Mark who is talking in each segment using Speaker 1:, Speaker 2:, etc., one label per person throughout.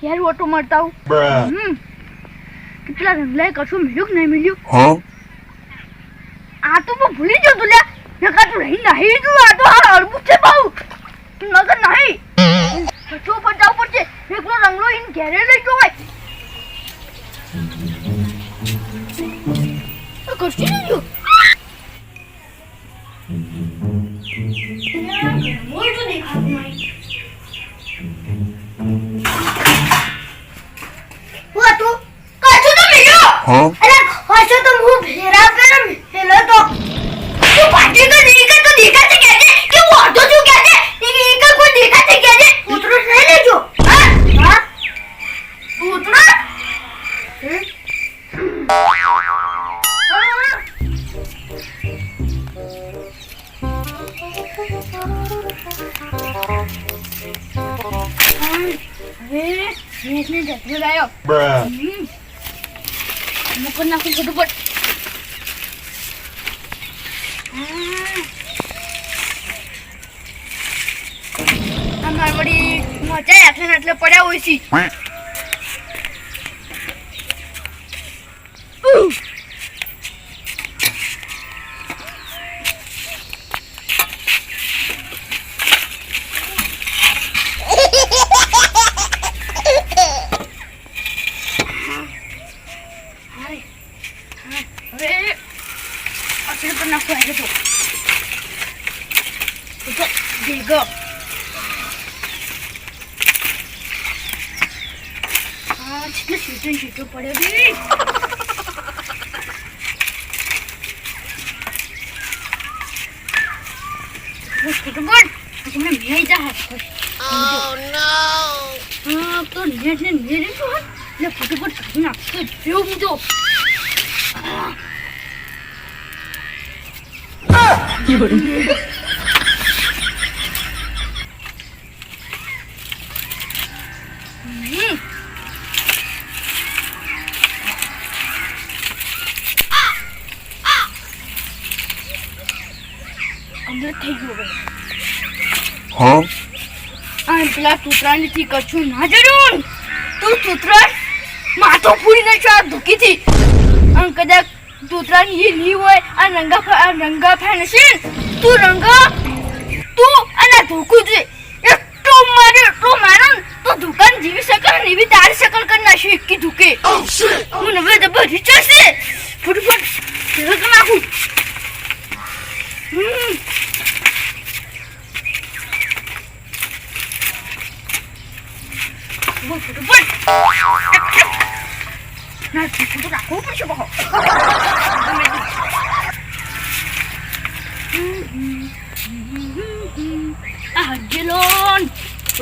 Speaker 1: ઘેર ઓટો મારતા હું. કેટલા રંગલાય કશું મળ્યું કે નહીં મળ્યું? આ તો હું ભૂલી જતો લે નકા તો રહી નહીં તું આ તો આ અડબું છે બહુ. નકર નહીં. કશું પટાવ પડશે. એકલો રંગલો ઇન ઘેરે લઈ જો હોય તો કશું નહીં અમાર વળી ને આટલે પડ્યા હોય છે ઉહ. હાય. હા, હવે આટલે પર નાખો આવે તો તો તો ભેગો આ કેટલો શીટો ને શીટો પડ્યો બી બસ ખોટું બોલ તમને મેં જા હાથ
Speaker 2: Oh no!
Speaker 1: હા તો નેટ ને નેટ શું હાથ એટલે ખોટું બોલ કાઢી નાખતો જેવું હવે
Speaker 3: Huh?
Speaker 1: આ પેલા કૂતરાની થી ના જરૂર તું કૂતરા માથું ફૂડી નાખ્યો આ ધૂકીથી અને કદાચ કૂતરાની એ ની હોય, આ રંગા આ રંગા ફેન છે તું રંગા, તું અને ધોકું છે એટલો મારે એટલો મારો તો દુકાન જીવી શકે ને એવી તારી શકલ કરી નાખ્યું એકી ધૂકે હું હવે જબર રીચાશે ફટાફટ રંગ નાખું. હમ બોલ ફટાફટ ના તું તો રાખવું પડશે બહુ આ હજેલોન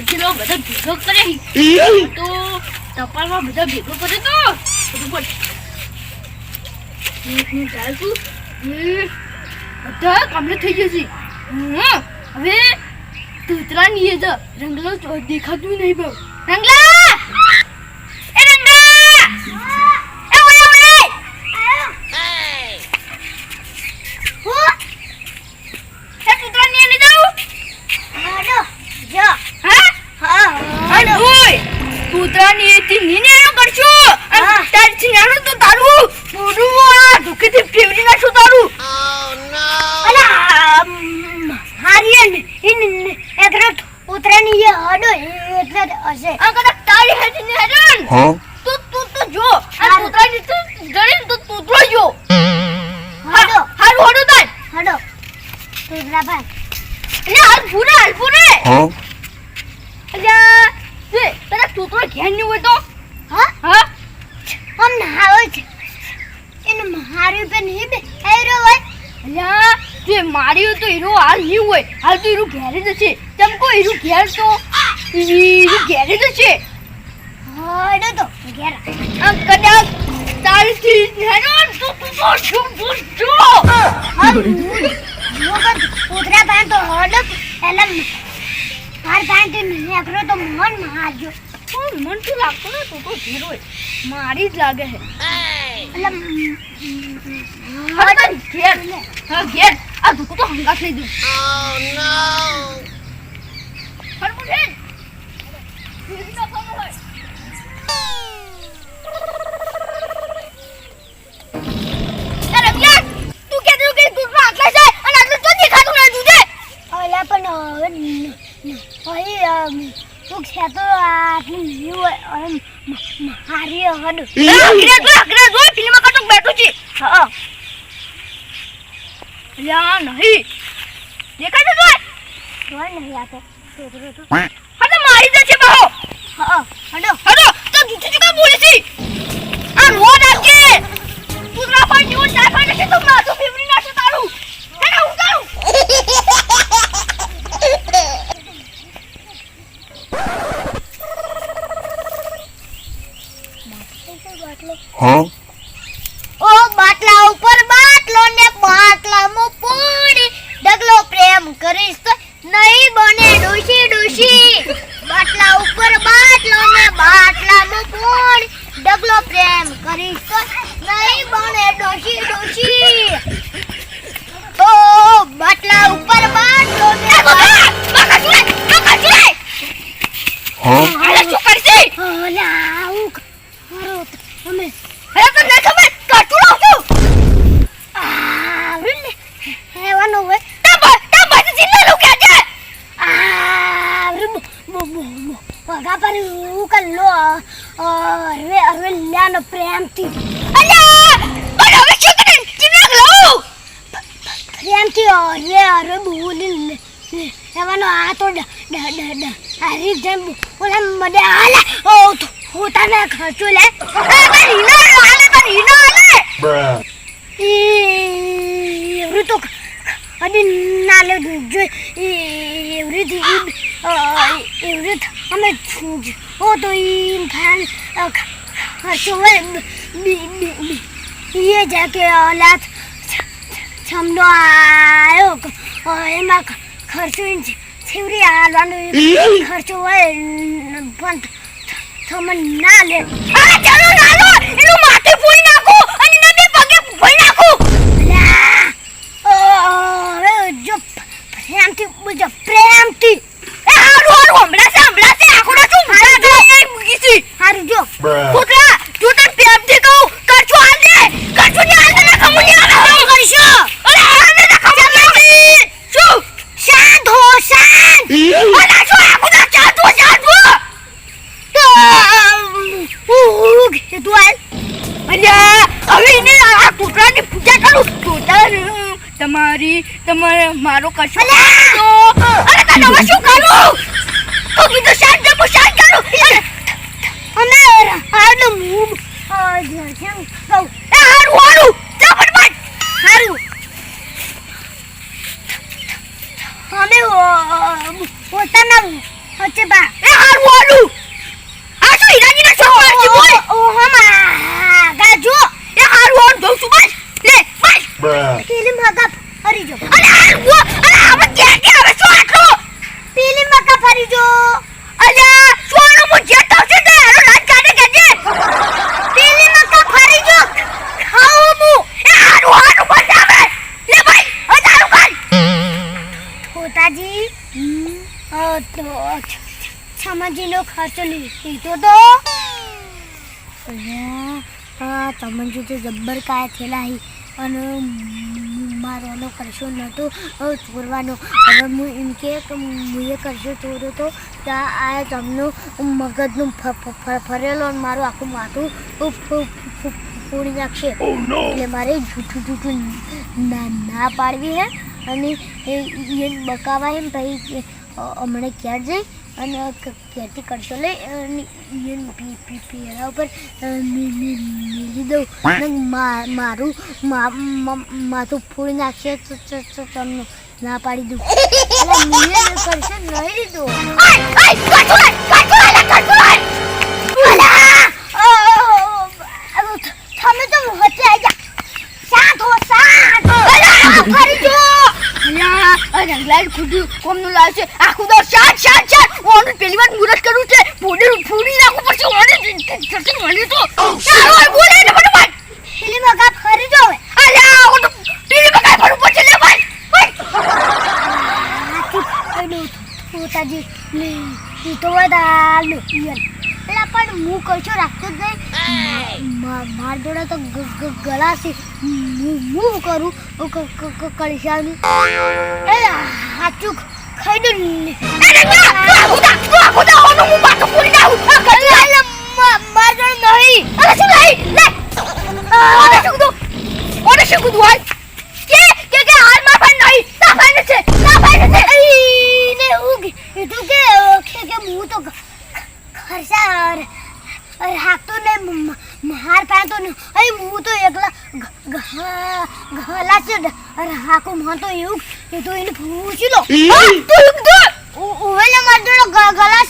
Speaker 1: હજેલો બધા ભેગો કરે. તો ટપાલમાં બધા ભેગો કરે તો. ફટાફટ એક મિનિટ ચાલતું બધા થઈ જશે. હવે તૂતરા ની એ રંગલો દેખાતું નહીં બહુ. રંગલા! એ રંગલા એ ઓય ઓય
Speaker 2: Hey!
Speaker 1: હું એ તૂતરા ની એને જાઉં હાલો જો હા હા હાલો ઓય તૂતરા ની એ થી નીને એનો કરશો અને તારથી નાનું તો તારું પૂરું આ દુખેથી ફેવરી નાખું તારું
Speaker 2: Oh no!
Speaker 1: અલા હારિયન ઇન એકરો ઉતરાની એ હડો એટલે હશે આ કદાચ તારી હેઠી ને હેડન
Speaker 3: Huh?
Speaker 1: તું તું તું જો આ જડીને તો તું જો હડો. હારું હડો તાર હડો. ઉતરા ભાઈ એટલે હાલ પૂરે હાલ પૂરે એટલે જે તને તૂતરો ઘેર નહીં હોય તો. હા? હા? આમ નાવે છે. એને મારી પે નહીં બે હેરો હોય. અલ્યા તો હીરો હાલ નહીં હોય. હાલ તો હીરો ઘેરે જ છે ચમકો હીરો ઘેર તો? હીરો ઘેરે જ છે હાડો તો ઘેર. આ માર પાન તે નેકરો તો મન મારજો મન તો લાગતો ને તું તો હીરો મારી જ લાગે છે ઘેર હા ઘેર આ ધુકુ તો હંગાત લઈ દઉં
Speaker 2: આટલું નહીં હોય અરે મ- મારી હદ
Speaker 1: અગ્રેજ જો અગ્રેજ જો ફિલ્મ કાઢો બેઠું છે.
Speaker 2: હા.
Speaker 1: લ્યા નહીં. દેખાય છે જોય
Speaker 2: જોઈ નહીં આ તો. રોતો રોતો
Speaker 1: હા તો મારી દે છે બહો.
Speaker 2: હા હડો
Speaker 1: હડો. તો જૂઠી જુકા બોલી છે? આ રોડ આપકે તું ના પાડી જેવો ચાર પાડી છે તો માથું ફેવરી નાખે તારું હેડા ઉતારું
Speaker 3: Huh?
Speaker 2: ઓ બાટલા ઉપર બાટલો ને બાટલામાં પૂરી ડગલો પ્રેમ કરીશ તો નહીં બને ડોશી ડોશી બાટલા ઉપર બાટલો ને બાટલામાં પૂરી ડગલો પ્રેમ કરીશ તો નહીં બને ડોશી ડોશી ઓ બાટલા ઉપર બાટલો ને ઓલા આવું કરો તમે
Speaker 1: અરે તો નહીં ખબર કાટું લાવ છું
Speaker 2: આવડે ને હેવાનો હોય
Speaker 1: તા બા તા બા જીના લો કે છે
Speaker 2: આવડે બો બો બો બો વગા પર હું કલ્લો અરે અરે લ્યાનો પ્રેમથી
Speaker 1: અલ્યા પણ હવે શું કરે જીના લો
Speaker 2: પ્રેમથી અરે અરે બોલી. એવાનો આ તો હારી જેમ ઓલા મને હાલે. ઓ પોતાને ખર્ચો લે.
Speaker 1: રીનો હાલે, તો રીનો
Speaker 3: હાલે.
Speaker 2: એવરું તો અને ના લે જો એવરી એવરી અમે ઓ, તો ઈ ખાન ખર્ચો હોય એ જા કે ઓલા છમનો આવ્યો એમાં ખર્ચો છેવરી હાલવાનો ખર્ચો હોય પણ તમે ના લે
Speaker 1: અરે ચાલો નાલો એનું માથે ફોડી નાખો અને ના પગે ફોડી નાખો
Speaker 2: હવે જો પ્રેમથી બુજો પ્રેમથી
Speaker 1: એ હારું હારું હમણાં છે હમણાં છે આખો ના શું મારા જોઈ મૂકી છે
Speaker 2: હારું જો
Speaker 3: Bruh.
Speaker 1: પુત્રા તું તને પ્રેમથી કહું કરશું હાલ દે કરશું ને હાલ દે ના કમું નહીં આવે શું કરશું અરે હાલ દે ના કમું નહીં આવે શું
Speaker 2: શાંત હો શાંત
Speaker 1: અરે શું આખું ના ચાલતું હોય, ચાલતું હોય.
Speaker 2: હું કીધું હાલ
Speaker 1: અલ્યા હવે એને આ કૂતરાની પૂજા કરું કૂતરા તમારી તમારે મારો કશું તો અરે હવે શું કરું? તો કીધું શાંત જપો શાંત કરું
Speaker 2: અને હાડું હું કેમ કહું
Speaker 1: એ હારું હારું. ચાપટ બાજ
Speaker 2: હારું. અમે પોતાના વચ્ચે બા
Speaker 1: એ હારું હારું. આ તો ઈરાની ના છોકરા છે બોલ.
Speaker 2: ઓ હમા ગાજો
Speaker 1: એ હારું હારું જોઉં છું બસ લે બસ
Speaker 3: Bruh.
Speaker 2: પેલી મગા ફરી જો
Speaker 1: અરે હારું wo અરે હવે ક્યાં કે હવે શું આટલો
Speaker 2: પેલી મગા ફરી જો
Speaker 1: અલ્યા સોનો મો જેતો છે તે હારું લાજ કાઢે કે જે
Speaker 2: પેલી મગા ફરી જો ખાવું હું
Speaker 1: એ હારું હારું બસ આવે લે ભાઈ હવે તારું કાઢ
Speaker 2: પોતાજી અ તો છમજીનો ખર્ચો લીધો તો? તમંજુ તો જબ્બર કાય થયેલા હી અને મારવાનો કરશો નહોતો ચોરવાનો હવે હું એમ કે મુએ કરશો ચોર્યો તો ત્યાં આ તમનું મગજનું ફરેલો અને મારું આખું માથું ફૂડી નાખશે. એટલે મારે જૂઠું જૂઠું ના પાડવી હે અને એ એ બકાવા એમ પછી હમણાં ક્યાં જઈ અને ક્યાંથી કરશો લઈ અને એને ઉપર મેલી દઉં અને મારું મા- માથું ફૂડી નાખશે તો તમને ના પાડી દઉં કરશે નહીં
Speaker 1: લે કાઢો
Speaker 2: તમે તો વચ્ચે આવી જા શાંત હો શાંત ફરી જો
Speaker 1: આ રંગલાલ કોમનું લાલ છે આખું તો શાટ શાટ શાટ ઓને પેલી વાર મુરત કરું છે. બોડી ફૂડી નાખું પડશે ઓને જલ્દી મને તો. ચાલો બોલે ને ફટાફટ.
Speaker 2: પેલી મગા ફરી જો હવે
Speaker 1: આ તો ટીવી પર કાઈ પડશે લે ભાઈ. ભાઈ.
Speaker 2: પોતાજી લે એ તો વધારે પેલા પણ હું કશો રાખતો જ નહીં. માર જોડે તો ગળા છે હું કરું. કળશાનું એ હાચું ખાઈ દઉં માર જોડે નહીં.
Speaker 1: અરે શું લે! ઓને શું કીધું? ઓને શું કીધું? હાલ. કે કે કે હાલ ભાઈ નહીં તા ભાઈ છે તા ભાઈ છે
Speaker 2: ને હું કીધું કે કે કે હું તો ખર્ચા અરે હાકતો ને માર પાતો ને અરે હું તો એકલા ગલા છે અરે માં તો એવું એ તો એને પૂછી લો.
Speaker 1: હા તું
Speaker 2: ઓવેલે માર ગલા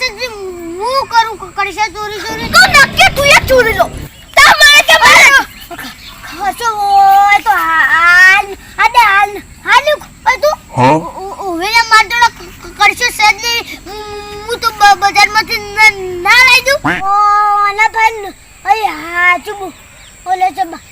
Speaker 2: હું કરું કરશે ચોરી ચોરી.
Speaker 1: તો નક્કી તું એ ચોરી લો. તા મને કે મારે?
Speaker 2: ખર્ચો હોય તો હાલ હાલ હાલ તું? ઓવેલે માર કરશે સેજ હું તો બજારમાંથી ના લઈ દઉં. ઓ ના ભાઈ અય હા ચુબુ ઓલે બ-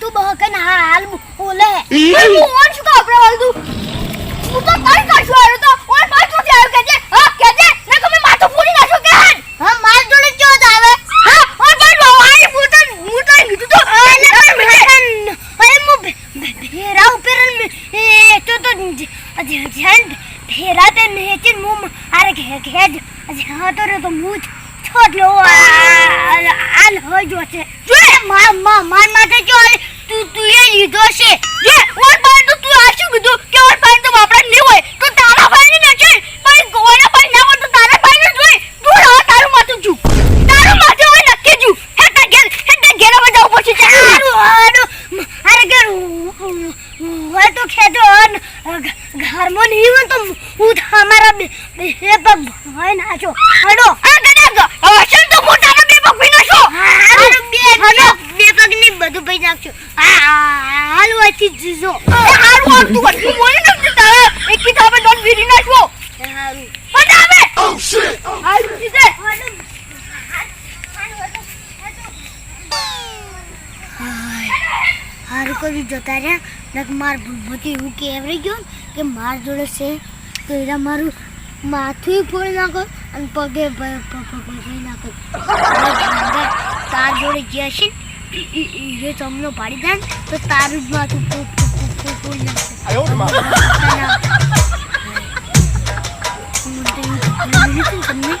Speaker 1: તું
Speaker 2: બહકન હાલ ઓલે
Speaker 1: હું ઓન શું કા આપણે વાળું હું તો કઈ કરશું? આવ્યો તો ઓન માથું છે આવ્યો કે છે હા કે છે ના તમે માથું પૂરી નાખો કે હાલ
Speaker 2: હા માર જોડે ચો આવે
Speaker 1: હા ઓન ભાઈ લો આઈ હું તો હું તો કીધું તો
Speaker 2: અરે પણ અરે મુ ભેરા ઉપર એ તો તો જન ભેરા તે મેચી મુ અરે ઘે ઘે હા તો રે તો મુ હોય જો જો જો તું તું
Speaker 1: જે તો તું તો હોય તો તારા હોય તો તું માથું છું તારું માથું હવે નક્કી હેતા ઘેર હેતા ઘેર
Speaker 2: હારું અરે કે હોય તો ખેતો ઘરમાં નહીં હોય તો હું તમારા બે બે પગ ભાઈ નાચો હડો.
Speaker 1: આ ગડા હવે છે તો મોટાના બે પગ વિના છો
Speaker 2: હારું બે બે બે પગની બધું ભાઈ નાખજો હાલ વાથી જીજો.
Speaker 1: એ હારું આમ તું કર હું બોલી નથી તારા એક કિતાબે ડોન વીરી નાખવો
Speaker 2: હારું.
Speaker 1: પટાવે
Speaker 3: Oh
Speaker 1: હારું
Speaker 2: કરી જતા રહ્યા. નક માર ભૂમતી એવું કેવરી ગયો કે માર જોડે છે. તો એરા મારું માથું ફોડી નાખો અને પગે ફોડી નાખો. તાર જોડે જે હશે એ તમને પાડી દે તો તારું જ માથું ફોડી નાખશે. તમને